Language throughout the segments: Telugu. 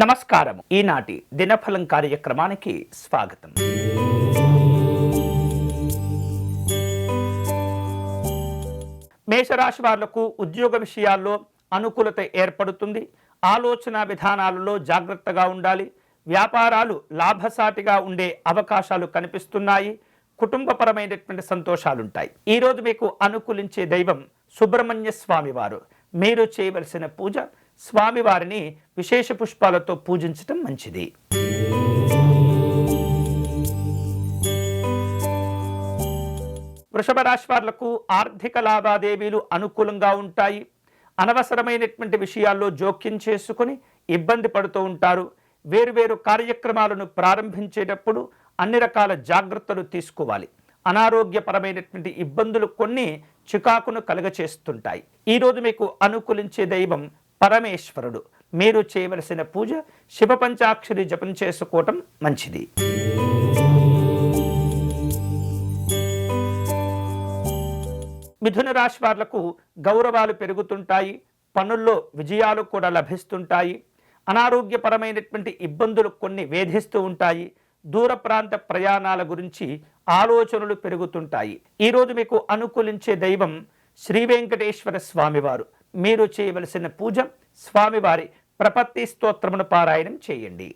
నమస్కారం ఈనాటి దినఫలం కార్యక్రమానికి స్వాగతం. మేషరాశి వాళ్ళకు ఉద్యోగ విషయాల్లో అనుకూలత ఏర్పడుతుంది. ఆలోచన విధానాలలో జాగ్రత్తగా ఉండాలి. వ్యాపారాలు లాభసాటిగా ఉండే అవకాశాలు కనిపిస్తున్నాయి. కుటుంబపరమైనటువంటి సంతోషాలుంటాయి. ఈరోజు మీకు అనుకూలించే దైవం సుబ్రహ్మణ్య స్వామి వారు. మీరు చేయవలసిన పూజ స్వామివారిని విశేష పుష్పాలతో పూజించటం మంచిది. వృషభ రాశి వాళ్ళకు ఆర్థిక లావాదేవీలు అనుకూలంగా ఉంటాయి. అనవసరమైనటువంటి విషయాల్లో జోక్యం చేసుకుని ఇబ్బంది పడుతూ ఉంటారు. వేరువేరు కార్యక్రమాలను ప్రారంభించేటప్పుడు అన్ని రకాల జాగ్రత్తలు తీసుకోవాలి. అనారోగ్యపరమైనటువంటి ఇబ్బందులు కొన్ని చికాకును కలుగచేస్తుంటాయి. ఈరోజు మీకు అనుకూలించే దైవం పరమేశ్వరుడు. మీరు చేయవలసిన పూజ శివ పంచాక్షరి జపం చేసుకోవటం మంచిది. మిథున రాశి వాళ్ళకు గౌరవాలు పెరుగుతుంటాయి పనుల్లో విజయాలు కూడా లభిస్తుంటాయి అనారోగ్యపరమైనటువంటి ఇబ్బందులు కొన్ని వేధిస్తూ ఉంటాయి దూర ప్రాంత ప్రయాణాల గురించి ఆలోచనలు పెరుగుతుంటాయి. ఈరోజు మీకు అనుకూలించే దైవం శ్రీ వెంకటేశ్వర స్వామివారు. మీరు చేయవలసిన పూజ స్వామివారి ప్రపత్తి స్తోత్రమును పారాయణం చేయండి.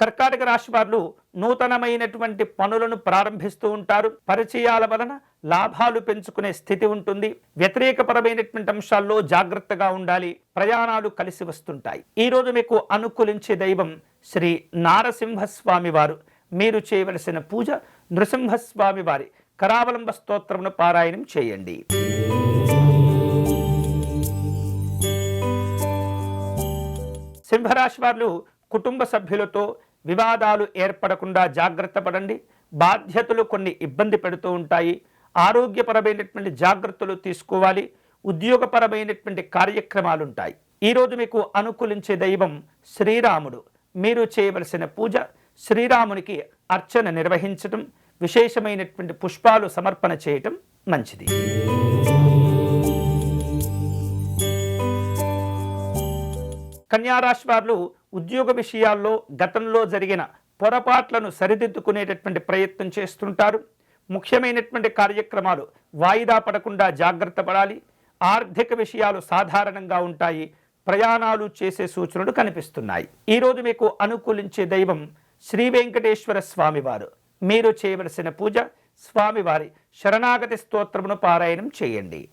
కర్కాటక రాశి వారు నూతనమైనటువంటి పనులను ప్రారంభిస్తూ ఉంటారు. పరిచయాల వలన లాభాలు పెంచుకునే స్థితి ఉంటుంది. వ్యతిరేకపరమైనటువంటి అంశాల్లో జాగ్రత్తగా ఉండాలి. ప్రయాణాలు కలిసి వస్తుంటాయి. ఈ రోజు మీకు అనుకూలించే దైవం శ్రీ నారసింహస్వామి వారు. మీరు చేయవలసిన పూజ నృసింహస్వామి వారి కరావలంబ స్తోత్రమును పారాయణం చేయండి. సింహరాశి వారు కుటుంబ సభ్యులతో వివాదాలు ఏర్పడకుండా జాగ్రత్త పడండి. బాధ్యతలు కొన్ని ఇబ్బంది పెడుతూ ఉంటాయి. ఆరోగ్యపరమైనటువంటి జాగ్రత్తలు తీసుకోవాలి. ఉద్యోగపరమైనటువంటి కార్యక్రమాలు ఉంటాయి ఈరోజు మీకు అనుకూలించే దైవం శ్రీరాముడు. మీరు చేయవలసిన పూజ శ్రీరామునికి అర్చన నిర్వహించటం విశేషమైనటువంటి పుష్పాలు సమర్పణ చేయటం మంచిది. కన్యారాశి వారు ఉద్యోగ విషయాల్లో గతంలో జరిగిన పొరపాట్లను సరిదిద్దుకునేటటువంటి ప్రయత్నం చేస్తుంటారు. ముఖ్యమైనటువంటి కార్యక్రమాలు వాయిదా పడకుండా జాగ్రత్త పడాలి. ఆర్థిక విషయాలు సాధారణంగా ఉంటాయి. ప్రయాణాలు చేసే సూచనలు కనిపిస్తున్నాయి. ఈరోజు మీకు అనుకూలించే దైవం శ్రీ వెంకటేశ్వర స్వామివారు. మీరు చేయవలసిన పూజ స్వామివారి శరణాగతి స్తోత్రమును పారాయణం చేయండి.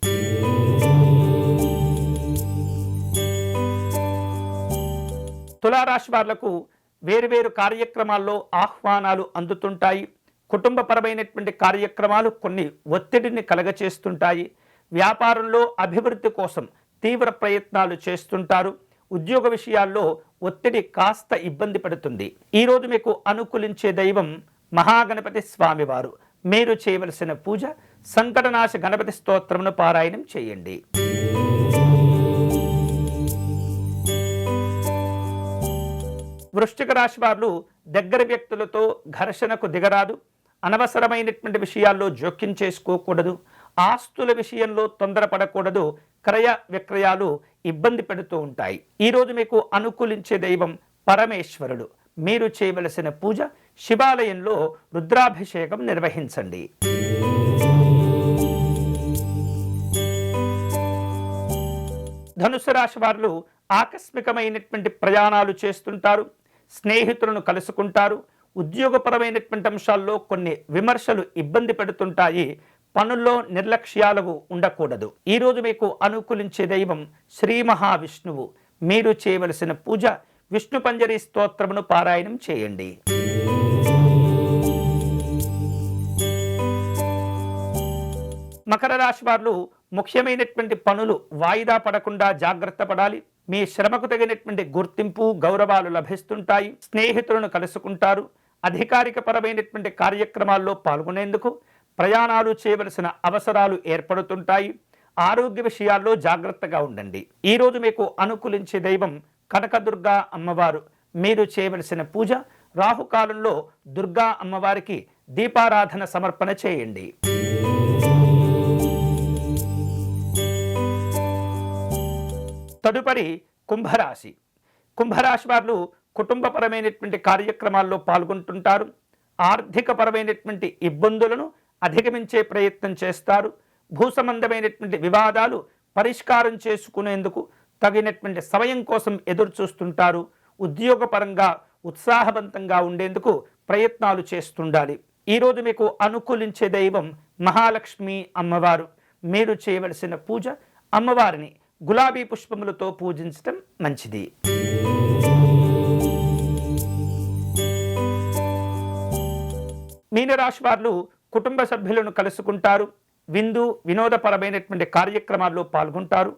తులారాశి వారులకు వేరువేరు కార్యక్రమాల్లో ఆహ్వానాలు అందుతుంటాయి. కుటుంబపరమైనటువంటి కార్యక్రమాలు కొన్ని ఒత్తిడిని కలగచేస్తుంటాయి. వ్యాపారంలో అభివృద్ధి కోసం తీవ్ర ప్రయత్నాలు చేస్తుంటారు. ఉద్యోగ విషయాల్లో ఒత్తిడి కాస్త ఇబ్బంది పడుతుంది. ఈరోజు మీకు అనుకూలించే దైవం మహాగణపతి స్వామివారు. మీరు చేయవలసిన పూజ సంకటనాశ గణపతి స్తోత్రమును పారాయణం చేయండి. వృశ్చిక రాశి వారు దగ్గర వ్యక్తులతో ఘర్షణకు దిగరాదు. అనవసరమైనటువంటి విషయాల్లో జోక్యం చేసుకోకూడదు. ఆస్తుల విషయంలో తొందరపడకూడదు. క్రయ విక్రయాలు ఇబ్బంది పెడుతూ ఉంటాయి. ఈరోజు మీకు అనుకూలించే దైవం పరమేశ్వరుడు. మీరు చేయవలసిన పూజ శివాలయంలో రుద్రాభిషేకం నిర్వహించండి. ధనుసు రాశి వారు ఆకస్మికమైనటువంటి ప్రయాణాలు చేస్తుంటారు స్నేహితులను కలుసుకుంటారు ఉద్యోగపరమైనటువంటి అంశాల్లో కొన్ని విమర్శలు ఇబ్బంది పెడుతుంటాయి. పనుల్లో నిర్లక్ష్యాలు ఉండకూడదు. ఈరోజు మీకు అనుకూలించే దైవం శ్రీ మహావిష్ణువు. మీరు చేయవలసిన పూజ విష్ణు పంజరి స్తోత్రమును పారాయణం చేయండి. మకర రాశి వారు ముఖ్యమైనటువంటి పనులు వాయిదా పడకుండా జాగ్రత్త పడాలి. మీ శ్రమకు తగినటువంటి గుర్తింపు గౌరవాలు లభిస్తుంటాయి. స్నేహితులను కలుసుకుంటారు. అధికారిక పరమైనటువంటి కార్యక్రమాల్లో పాల్గొనేందుకు ప్రయాణాలు చేయవలసిన అవసరాలు ఏర్పడుతుంటాయి. ఆరోగ్య విషయాల్లో జాగ్రత్తగా ఉండండి. ఈరోజు మీకు అనుకూలించే దైవం కనకదుర్గా అమ్మవారు. మీరు చేయవలసిన పూజ రాహుకాలంలో దుర్గా అమ్మవారికి దీపారాధన సమర్పణ చేయండి. తదుపరి కుంభరాశి. కుంభరాశి వారు కుటుంబపరమైనటువంటి కార్యక్రమాల్లో పాల్గొంటుంటారు. ఆర్థికపరమైనటువంటి ఇబ్బందులను అధిగమించే ప్రయత్నం చేస్తారు. భూసంబంధమైనటువంటి వివాదాలు పరిష్కారం చేసుకునేందుకు తగినటువంటి సమయం కోసం ఎదురు చూస్తుంటారు ఉద్యోగపరంగా ఉత్సాహవంతంగా ఉండేందుకు ప్రయత్నాలు చేస్తుండాలి. ఈరోజు మీకు అనుకూలించే దైవం మహాలక్ష్మి అమ్మవారు. మీరు చేయవలసిన పూజ అమ్మవారిని గులాబీ పుష్పములతో పూజించటం మంచిది. మీనరాశి వారు కుటుంబ సభ్యులను కలుసుకుంటారు. విందు వినోదపరమైనటువంటి కార్యక్రమాల్లో పాల్గొంటారు.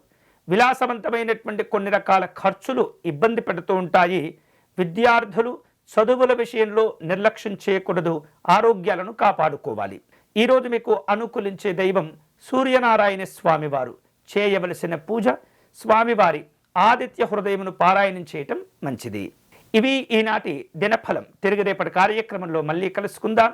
విలాసవంతమైనటువంటి కొన్ని రకాల ఖర్చులు ఇబ్బంది పెడుతూ ఉంటాయి. విద్యార్థులు చదువుల విషయంలో నిర్లక్ష్యం చేయకూడదు. ఆరోగ్యాలను కాపాడుకోవాలి. ఈరోజు మీకు అనుకూలించే దైవం సూర్యనారాయణ స్వామివారు. చేయవలసిన పూజ స్వామివారి ఆదిత్య హృదయమును పారాయణం చేయటం మంచిది. ఇవి ఈనాటి దినఫలం. తిరిగి రేపటి కార్యక్రమంలో మళ్ళీ కలుసుకుందాం.